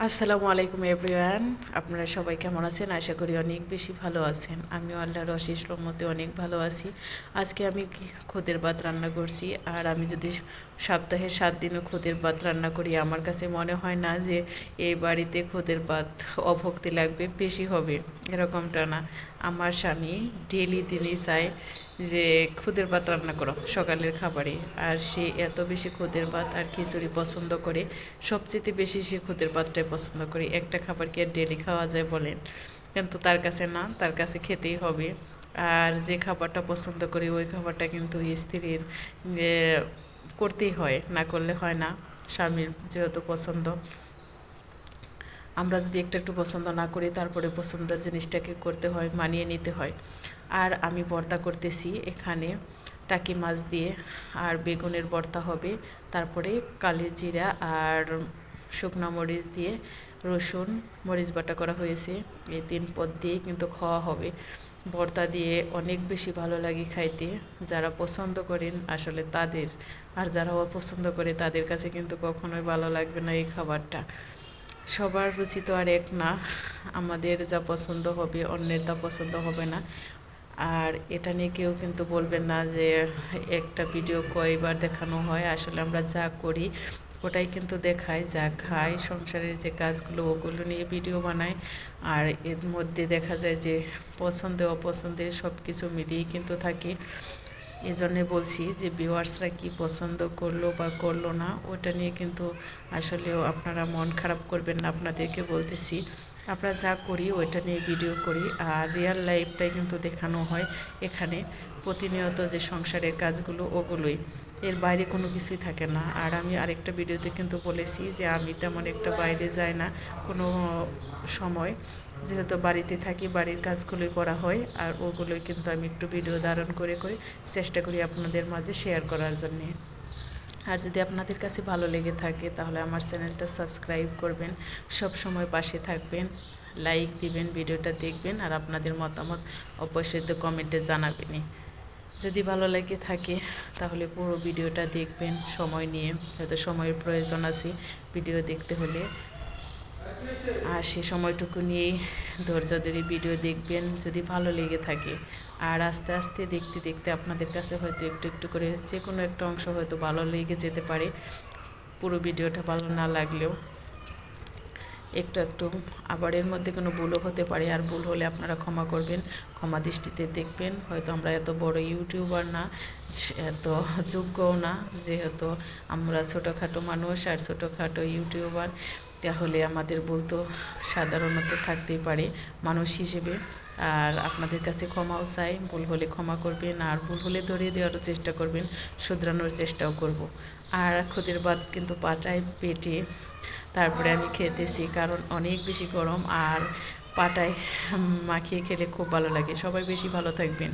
আসসালামু আলাইকুম এভরিওয়ান আপনারা সবাই কেমন আছেন? আশা করি অনেক বেশি ভালো আছেন। আমিও আল্লাহর অশেষ রহমতে অনেক ভালো আছি। আজকে আমি খুদের ভাত রান্না করছি? আর আমি যদি সপ্তাহে সাত দিনও খুদের ভাত রান্না করি, আমার কাছে মনে হয় না যে এই বাড়িতে খুদের ভাত অভক্তি লাগবে, বেশি হবে। এরকমটা না। আমার স্বামী ডেলি দিনই চায় যে খুদের ভাত রান্না করো, সকালের খাবারে আর সে এত বেশি খুদের ভাত আর খিচুড়ি পছন্দ করে, সবচেয়ে বেশি সে খুদের ভাতটাই পছন্দ করে। একটা খাবার কি আর ডেলি খাওয়া যায় বলেন? কিন্তু তার কাছে না, তার কাছে খেতেই হবে। আর যে খাবারটা পছন্দ করে, ওই খাবারটা কিন্তু স্ত্রীর করতেই হয়, না করলে হয় না, স্বামীর যেহেতু পছন্দ। আমরা যদি একটা একটু পছন্দ না করি, তারপরে পছন্দের জিনিসটাকে করতে হয়, মানিয়ে নিতে হয়। আর আমি ভর্তা করতেছি এখানে টাকি মাছ দিয়ে, আর বেগুনের ভর্তা হবে, তারপরে কালি জিরা আর শুকনো মরিচ দিয়ে রসুন, মরিচ বাটা করা হয়েছে। এই তিন পদ দিয়ে কিন্তু খাওয়া হবে। ভর্তা দিয়ে অনেক বেশি ভালো লাগে খাইতে। যারা পছন্দ করেন আসলে তাদের, আর যারা অপছন্দ করে তাদের কাছে কিন্তু কখনোই ভালো লাগবে না এই খাবারটা। সবার রুচি তো আর এক না। আমাদের যা পছন্দ হবে, অন্যের তা পছন্দ হবে না। আর এটা নিয়ে কেউ কিন্তু বলবেন না যে একটা ভিডিও কয়বার দেখানো হয়, আসলে আমরা যা করি ওটাই কিন্তু দেখায়, যা খাই সংসারের যে কাজগুলো ওগুলো নিয়ে ভিডিও বানাই আর এর মধ্যে দেখা যায় যে পছন্দে অপছন্দের সব কিছু মিলিয়েই কিন্তু থাকে। এই জন্যে বলছি যে ভিউয়ার্সরা কি পছন্দ করল বা করল না, ওটা নিয়ে কিন্তু আসলেও আপনারা মন খারাপ করবেন না, আপনাদেরকে বলতেছি। আমরা যা করি, ওইটা নিয়ে ভিডিও করি। আর রিয়েল লাইফটাই কিন্তু দেখানো হয় এখানে। প্রতিনিয়ত যে সংসারের কাজগুলো, ওগুলোই। এর বাইরে কোনো কিছুই থাকে না। আর আমি আরেকটা ভিডিওতে কিন্তু বলেছি যে আমি তেমন একটা বাইরে যাই না কোনো সময়। যেহেতু বাড়িতে থাকি, বাড়ির কাজগুলোই করা হয়। আর ওগুলোই কিন্তু আমি একটু ভিডিও ধারণ করে করে চেষ্টা করি আপনাদের মাঝে শেয়ার করার জন্যে। আর যদি আপনাদের কাছে ভালো লেগে থাকে, তাহলে আমার চ্যানেলটা সাবস্ক্রাইব করবেন, সব সময় পাশে থাকবেন, লাইক দিবেন, ভিডিওটা দেখবেন, আর আপনাদের মতামত অবশ্যই তো কমেন্টে জানাবেনই। যদি ভালো লেগে থাকে, তাহলে পুরো ভিডিওটা দেখবেন, সময় নিয়ে, হয়তো সময়ের প্রয়োজন আছে, ভিডিও দেখতে হলে। আর সে সময়টুকু নিয়েই ধৈর্য ধরে ভিডিও দেখবেন, যদি ভালো লেগে থাকে। আর আস্তে আস্তে দেখতে দেখতে আপনাদের কাছে হয়তো একটু একটু করে যে কোনো একটা অংশ হয়তো ভালো লেগে যেতে পারে। পুরো ভিডিওটা ভালো না লাগলেও একটু একটু আবার এর মধ্যে কোনো ভুলও হতে পারে। আর ভুল হলে আপনারা ক্ষমা করবেন, ক্ষমা দৃষ্টিতে দেখবেন। হয়তো আমরা এত বড় ইউটিউবার না এত যোগ্যও না, যেহেতু আমরা ছোটোখাটো মানুষ আর ছোটোখাটো ইউটিউবার। তাহলে আমাদের ভুল তো সাধারণত থাকতেই পারে মানুষ হিসেবে। আর আপনাদের কাছে ক্ষমাও চাই, ভুল হলে ক্ষমা করবেন, আর ভুল হলে ধরিয়ে দেওয়ারও চেষ্টা করবেন, শুধরানোর চেষ্টাও করব। আর খুদের বাদ কিন্তু পাটায় পেটে তারপরে আমি খেতেছি, কারণ অনেক বেশি গরম আর পাটায় মাখিয়ে খেলে খুব ভালো লাগে। সবাই বেশি ভালো থাকবেন।